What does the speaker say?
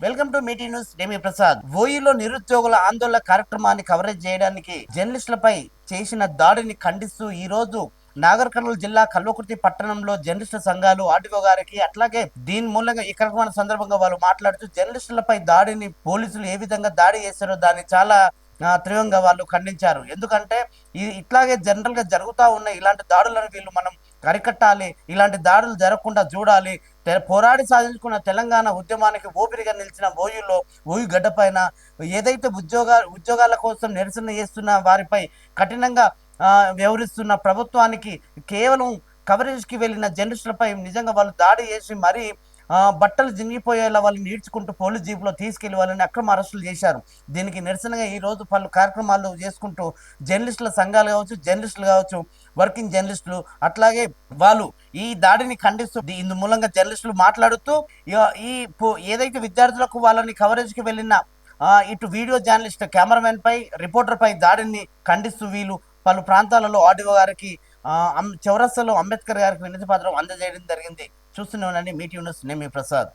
Welcome to మీటీ news డేమి ప్రసాద్. ఓయూలో నిరుద్యోగుల ఆందోళన కార్యక్రమాన్ని కవరేజ్ చేయడానికి జర్నలిస్టులపై చేసిన దాడిని ఖండిస్తూ ఈ రోజు నాగర్ కర్నూలు జిల్లా కల్వకుర్తి పట్టణంలో జర్నలిస్టుల సంఘాలు ఆర్టీఓ గారికి అట్లాగే దీని మూలంగా ఈ కార్యక్రమం సందర్భంగా వాళ్ళు మాట్లాడుతూ జర్నలిస్టులపై దాడిని పోలీసులు ఏ విధంగా దాడి చేశారో దాన్ని చాలా తీవ్రంగా వాళ్ళు ఖండించారు. ఎందుకంటే ఇది ఇట్లాగే జనరల్గా జరుగుతూ ఉన్న ఇలాంటి దాడులను వీళ్ళు మనం అరికట్టాలి ఇలాంటి దాడులు జరగకుండా చూడాలి పోరాడి సాధించుకున్న తెలంగాణ ఉద్యమానికి ఊపిరిగా నిలిచిన ఓయూలో ఓయు గడ్డపైన ఏదైతే ఉద్యోగ ఉద్యోగాల కోసం నిరసన చేస్తున్న వారిపై కఠినంగా వ్యవహరిస్తున్న ప్రభుత్వానికి కేవలం కవరేజ్కి వెళ్ళిన జర్నలిస్టులపై నిజంగా వాళ్ళు దాడి చేసి మరీ బట్టలు జింగిపోయేలా వాళ్ళని ఈడ్చుకుంటూ పోలీస్ జీపులో తీసుకెళ్ళి వాళ్ళని అక్రమ అరెస్టులు చేశారు. దీనికి నిరసనగా ఈ రోజు పలు కార్యక్రమాలు చేసుకుంటూ జర్నలిస్టుల సంఘాలు కావచ్చు జర్నలిస్టులు కావచ్చు వర్కింగ్ జర్నలిస్టులు అట్లాగే వాళ్ళు ఈ దాడిని ఖండిస్తూ ఇందు మూలంగా జర్నలిస్టులు మాట్లాడుతూ ఈ పో- ఏదైతే విద్యార్థులకు వాళ్ళని కవరేజ్కి వెళ్ళిన ఇటు వీడియో జర్నలిస్ట్ కెమెరామెన్ పై రిపోర్టర్ పై దాడిని ఖండిస్తూ వీళ్ళు పలు ప్రాంతాలలో ఆడియో గారికి అం- చౌరస్తాలో అంబేద్కర్ గారికి వినతి పత్రం అందజేయడం జరిగింది. చూస్తూనే ఉండండి మీటీ న్యూస్ నేను ప్రసాద్.